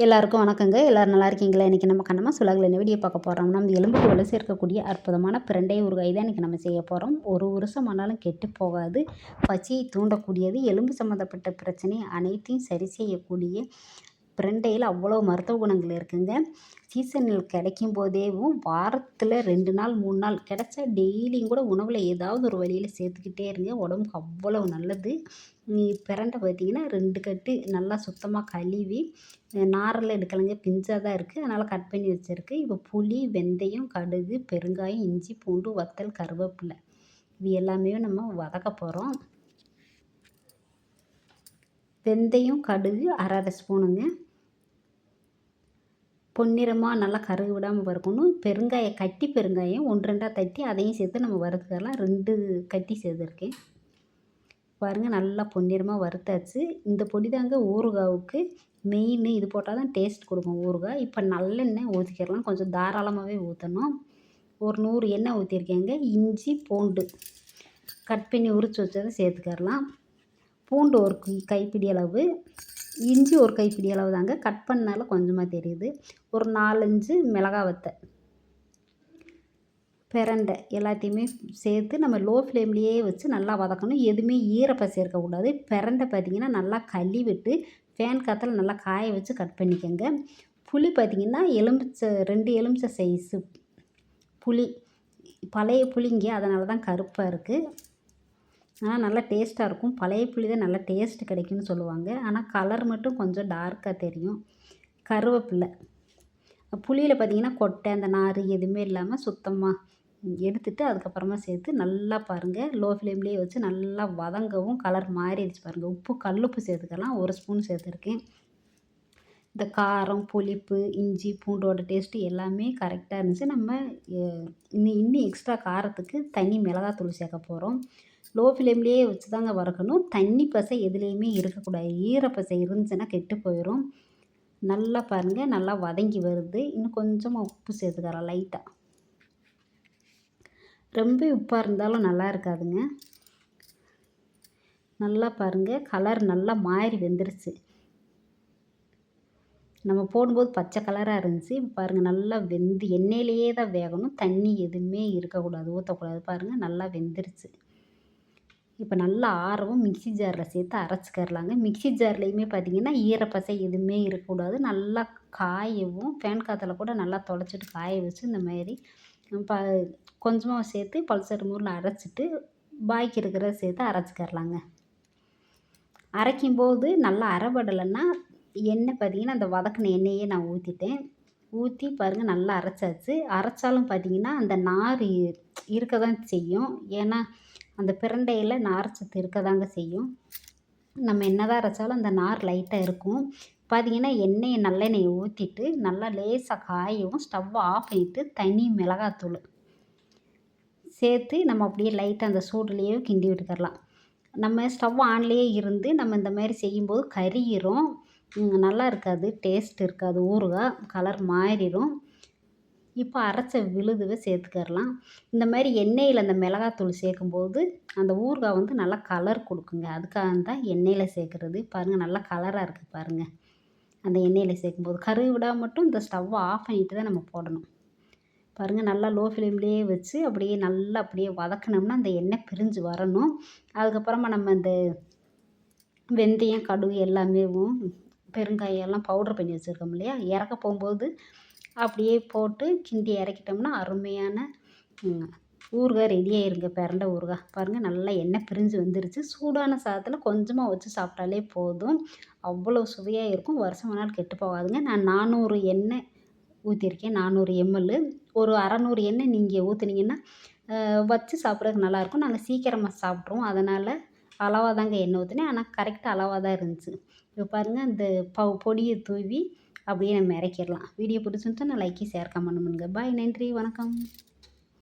எல்லாருக்கும் வணக்கங்க. எல்லோரும் நல்லா இருக்கீங்களா? இன்றைக்கி நம்ம கண்ணம்மா சுலகில் என்ன வீடியோ பார்க்க போகிறோம் நம்ம எலும்புக்கு வலு சேர்க்கக்கூடிய அற்புதமான பிரண்டை ஊறுகாய் தான் இன்றைக்கி நம்ம செய்ய போகிறோம் ஒரு வருஷம் ஆனாலும் கெட்டு போகாது. பசியை தூண்டக்கூடியது. எலும்பு சம்மந்தப்பட்ட பிரச்சனை அனைத்தையும் சரி செய்யக்கூடிய பிரண்டையில் அவ்வளோ மருத்துவ குணங்கள் இருக்குங்க. சீசனில் கிடைக்கும் போதேவும் வாரத்தில் ரெண்டு நாள் மூணு நாள் கிடைச்சா டெய்லியும் கூட உணவில் ஏதாவது ஒரு வழியில் சேர்த்துக்கிட்டே இருங்க. உடம்புக்கு அவ்வளோ நல்லது. பிரண்டை பார்த்திங்கன்னா ரெண்டு கட்டு நல்லா சுத்தமாக கழுவி நாரெல்லாம் எடுக்கலைங்க. பிஞ்சாக தான் இருக்குது அதனால் கட் பண்ணி வச்சுருக்கு. இப்போ புளி வெந்தயம் கடுகு பெருங்காயம் இஞ்சி பூண்டு வத்தல் கருவேப்பிலை. இது எல்லாமே நம்ம வதக்க போகிறோம் வெந்தயம் கடுகு அரை அரை ஸ்பூனுங்க. பொன்னிறமாக நல்லா கருகு விடாமல் வறுக்கணும். பெருங்காயம் கட்டி பெருங்காயம் ஒன்று ரெண்டாக தட்டி அதையும் சேர்த்து நம்ம வறுத்துக்கலாம். ரெண்டு கட்டி சேர்த்துருக்கேன். பாருங்கள் நல்லா பொன்னிறமாக வறுத்தாச்சு. இந்த பொடி தாங்க ஊறுகாவுக்கு மெயின் இது போட்டால் தான் டேஸ்ட் கொடுக்கும் ஊறுகாய். இப்போ நல்லெண்ணெய் ஊற்றிக்கிறலாம் கொஞ்சம் தாராளமாகவே ஊற்றணும். ஒரு நூறு எண்ணெய் ஊற்றிருக்கேங்க. இஞ்சி பூண்டு கட் பண்ணி உரித்து வச்சதை சேர்த்துக்கரலாம் பூண்டு ஒரு கைப்பிடி அளவு இஞ்சி ஒரு கைப்பிடி அளவு தாங்க கட் பண்ணால கொஞ்சமாக தெரியுது. ஒரு நாலஞ்சு மிளகா வத்தை பிரண்டை எல்லாத்தையுமே சேர்த்து நம்ம லோ ஃப்ளேம்லேயே வச்சு நல்லா வதக்கணும். எதுவுமே ஈரப்பசை இருக்கக்கூடாது பிரண்டை பார்த்திங்கன்னா நல்லா கழுவிட்டு ஃபேன் காத்தில் நல்லா காய வச்சு கட் பண்ணிக்கோங்க. புளி பார்த்திங்கன்னா எலுமிச்சை ரெண்டு எலுமிச்சை சைஸு புளி பழைய புளிங்க அதனால தான் கருப்பாக இருக்குது ஆனால் நல்லா டேஸ்ட்டாக இருக்கும். பழைய புளி தான் நல்லா டேஸ்ட்டு கிடைக்கும்னு சொல்லுவாங்க. ஆனால் கலர் மட்டும் கொஞ்சம் டார்க்காக தெரியும். கருவேப்பில்லை புளியில் பார்த்திங்கன்னா கொட்டை அந்த நார் எதுவுமே இல்லாமல் சுத்தமாக எடுத்துட்டு அதுக்கப்புறமா சேர்த்து நல்லா பாருங்கள் லோ ஃப்ளேம்லேயே வச்சு நல்லா வதங்கவும் கலர் மாறிடுச்சு பாருங்கள் உப்பு கல்லுப்பு சேர்த்துக்கலாம். ஒரு ஸ்பூன் சேர்த்துருக்கேன். இந்த காரம் புளிப்பு இஞ்சி பூண்டோட டேஸ்ட்டு எல்லாமே கரெக்டாக இருந்துச்சு. நம்ம இன்னும் இன்னும் எக்ஸ்ட்ரா காரத்துக்கு தனி மிளகாத்தூள் சேர்க்க போகிறோம் லோ ஃப்ளேம்லேயே வச்சு தாங்க வறுக்கணும். தண்ணி பசை எதுலேயுமே இருக்கக்கூடாது. ஈரப்பசை இருந்துச்சுன்னா கெட்டு போயிடும் நல்லா பாருங்கள் நல்லா வதங்கி வருது. இன்னும் கொஞ்சமாக உப்பு சேர்த்துக்கிறேன். லைட்டாக ரொம்ப உப்பாக இருந்தாலும் நல்லா இருக்காதுங்க. நல்லா பாருங்கள் கலர் நல்லா மாறி வெந்துருச்சு. நம்ம போடும்போது பச்சை கலராக இருந்துச்சு. பாருங்கள் நல்லா வெந்து எண்ணெயிலேயே தான் வேகணும். தண்ணி எதுவுமே இருக்கக்கூடாது. ஊற்றக்கூடாது பாருங்கள் நல்லா வெந்துருச்சு. இப்போ நல்லா ஆறவும் மிக்சி ஜாரில் சேர்த்து அரைச்சிக்கரலாங்க மிக்சி ஜார்லேயுமே பார்த்திங்கன்னா ஈரப்பசை எதுவுமே இருக்கக்கூடாது. நல்லா காயவும் ஃபேன் காற்றுல கூட நல்லா தொலைச்சிட்டு காய வச்சு இந்த மாதிரி ப கொஞ்சமாக சேர்த்து பல்சர் மூரில் அரைச்சிட்டு பாக்கி இருக்கிறத சேர்த்து அரைச்சிக்கரலாங்க அரைக்கும்போது நல்லா அரைபடலைன்னா எண்ணெய் பார்த்திங்கன்னா அந்த வதக்கின எண்ணெயே நான் ஊற்றிட்டேன் ஊற்றி பாருங்கள் நல்லா அரைச்சாச்சு. அரைச்சாலும் பார்த்திங்கன்னா அந்த நார் இருக்க தான் செய்யும். ஏன்னா அந்த பிரண்டையில் நார் சத்து இருக்க தாங்க செய்யும். நம்ம என்ன தான் அரைச்சாலும் அந்த நார் லைட்டாக இருக்கும். பார்த்தீங்கன்னா எண்ணெயை நல்லெண்ணெயை ஊற்றிட்டு நல்லா லேசாக காயவும் ஸ்டவ்வை ஆஃப் பண்ணிவிட்டு தனி மிளகாத்தூள் சேர்த்து நம்ம அப்படியே லைட்டாக அந்த சூடுலேயே கிண்டி விட்டுக்கரலாம் நம்ம ஸ்டவ் ஆன்லேயே இருந்து நம்ம இந்த மாதிரி செய்யும்போது கரியிரும். நல்லா இருக்காது டேஸ்ட் இருக்காது ஊறுகாய் கலர் மாறிடும் இப்போ அரைச்ச விழுதுவை சேர்த்துக்கரலாம் இந்த மாதிரி எண்ணெயில் அந்த மிளகாத்தூள் சேர்க்கும்போது அந்த ஊறுகாய் வந்து நல்லா கலர் கொடுக்குங்க. அதுக்காக தான் எண்ணெயில் சேர்க்குறது. பாருங்கள் நல்லா கலராக இருக்குது பாருங்கள் அந்த எண்ணெயில் சேர்க்கும்போது கருகு விடாமல் மட்டும் இந்த ஸ்டவ்வை ஆஃப் பண்ணிட்டு தான் நம்ம போடணும். பாருங்கள் நல்லா லோ ஃப்ளேம்லேயே வச்சு அப்படியே நல்லா அப்படியே வதக்கினோம்னா அந்த எண்ணெய் பிரிஞ்சு வரணும். அதுக்கப்புறமா நம்ம இந்த வெந்தயம் கடுகு எல்லாமே பெருங்காயம் எல்லாம் பவுட்ரு பண்ணி வச்சுருக்கோம் இல்லையா? இறக்க போகும்போது அப்படியே போட்டு கிண்டி இறக்கிட்டோம்னா அருமையான ஊறுகாய் ரெடி ஆயிருங்க பிரண்ட ஊறுகாய். பாருங்கள் நல்லா எண்ணெய் பிரிஞ்சு வந்துருச்சு. சூடான சாதத்தில் கொஞ்சமாக வச்சு சாப்பிட்டாலே போதும். அவ்வளோ சுவையாக இருக்கும். வருஷம் நாள் கெட்டு போகாதுங்க. நான் நானூறு எண்ணெய் ஊற்றிருக்கேன் நானூறு எம்எல் ஒரு அறநூறு எண்ணெய் நீங்கள் ஊற்றுனீங்கன்னா வச்சு சாப்பிட்றதுக்கு நல்லாயிருக்கும் நாங்கள் சீக்கிரமாக சாப்பிட்ருவோம் அதனால் அளவாக தாங்க எண்ணெய் ஊற்றினேன் ஆனால் கரெக்டாக அளவாக தான் இருந்துச்சு. இப்போ பாருங்கள் இந்த ப பொடியை தூவி அப்படியே நம்ம இறக்கிடலாம். வீடியோ பிடிச்சிருந்தா நான் லைக்கி ஷேர் கமெண்ட் பண்ணுங்கள் பாய் நன்றி வணக்கம்.